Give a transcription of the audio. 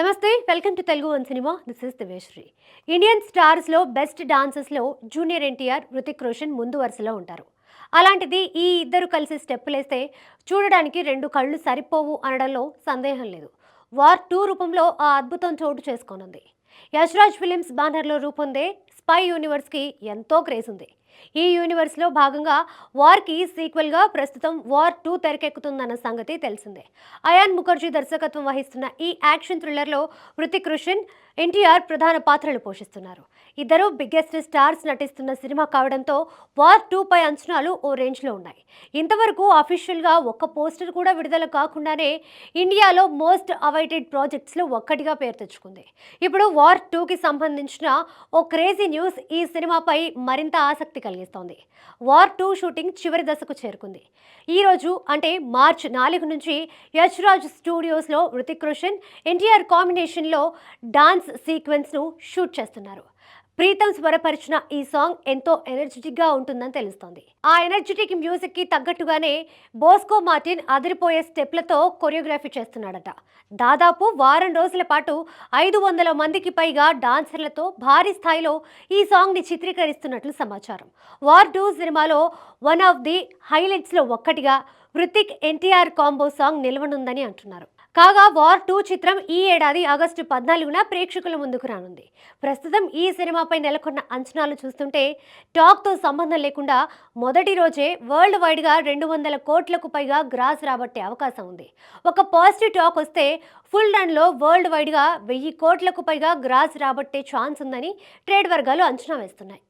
నమస్తే welcome to Telugu one cinema. This is దివేశ్రీ Indian స్టార్స్లో best డాన్సర్స్లో జూనియర్ ఎన్టీఆర్ హృతిక్ రోషన్ ముందు వరుసలో ఉంటారు. అలాంటిది ఈ ఇద్దరు కలిసి స్టెప్పులేస్తే చూడడానికి రెండు కళ్ళు సరిపోవు అనడంలో సందేహం లేదు. వార్ టూ రూపంలో ఆ అద్భుతం చోటు చేసుకోనుంది. యశ్రాజ్ ఫిలిమ్స్ బ్యానర్లో రూపొందే స్పై యూనివర్స్కి ఎంతో క్రేజ్ ఉంది. ఈ యూనివర్స్లో భాగంగా వార్కి సీక్వెల్గా ప్రస్తుతం వార్ టూ తెరకెక్కుతుందన్న సంగతి తెలిసిందే. అయాన్ ముఖర్జీ దర్శకత్వం వహిస్తున్న ఈ యాక్షన్ థ్రిల్లర్లో హృతిక్ రోషన్ ఎన్టీఆర్ ప్రధాన పాత్రలు పోషిస్తున్నారు. ఇద్దరు బిగ్గెస్ట్ స్టార్స్ నటిస్తున్న సినిమా కావడంతో వార్ టూ పై అంచనాలు ఓ రేంజ్లో ఉన్నాయి. ఇంతవరకు అఫీషియల్గా ఒక్క పోస్టర్ కూడా విడుదల కాకుండానే ఇండియాలో మోస్ట్ అవైటెడ్ ప్రాజెక్ట్స్లో ఒక్కటిగా పేరు తెచ్చుకుంది. ఇప్పుడు వార్ టూకి సంబంధించిన ఓ క్రేజీ న్యూస్ ఈ సినిమాపై మరింత ఆసక్తి కలిగిస్తోంది. వార్ టూ షూటింగ్ చివరి దశకు చేరుకుంది. ఈ రోజు అంటే మార్చ్ నాలుగు నుంచి యశ్రాజ్ స్టూడియోస్లో హృతిక్ రోషన్ ఎన్టీఆర్ కాంబినేషన్లో డాన్స్ సీక్వెన్స్ను షూట్ చేస్తున్నారు. ప్రీతం స్వరపరిచిన ఈ సాంగ్ ఎంతో ఎనర్జెటిక్గా ఉంటుందని తెలుస్తోంది. ఆ ఎనర్జెటిక్ మ్యూజిక్కి తగ్గట్టుగానే బోస్కో మార్టిన్ అదిరిపోయే స్టెప్లతో కొరియోగ్రఫీ చేస్తున్నాడట. దాదాపు వారం రోజుల పాటు ఐదు వందల మందికి పైగా డాన్సర్లతో భారీ స్థాయిలో ఈ సాంగ్ని చిత్రీకరిస్తున్నట్లు సమాచారం. వార్ టూ సినిమాలో వన్ ఆఫ్ ది హైలైట్స్లో ఒక్కటిగా హృతిక్ ఎన్టీఆర్ కాంబో సాంగ్ నిలవనుందని అంటున్నారు. కాగా వార్ టూ చిత్రం ఈ ఏడాది ఆగస్టు పద్నాలుగున ప్రేక్షకుల ముందుకు రానుంది. ప్రస్తుతం ఈ సినిమాపై నెలకొన్న అంచనాలు చూస్తుంటే టాక్తో సంబంధం లేకుండా మొదటి రోజే వరల్డ్ వైడ్గా రెండు వందల కోట్లకు పైగా గ్రాస్ రాబట్టే అవకాశం ఉంది. ఒక పాజిటివ్ టాక్ వస్తే ఫుల్ రన్లో వరల్డ్ వైడ్గా వెయ్యి కోట్లకు పైగా గ్రాస్ రాబట్టే ఛాన్స్ ఉందని ట్రేడ్ వర్గాలు అంచనా వేస్తున్నాయి.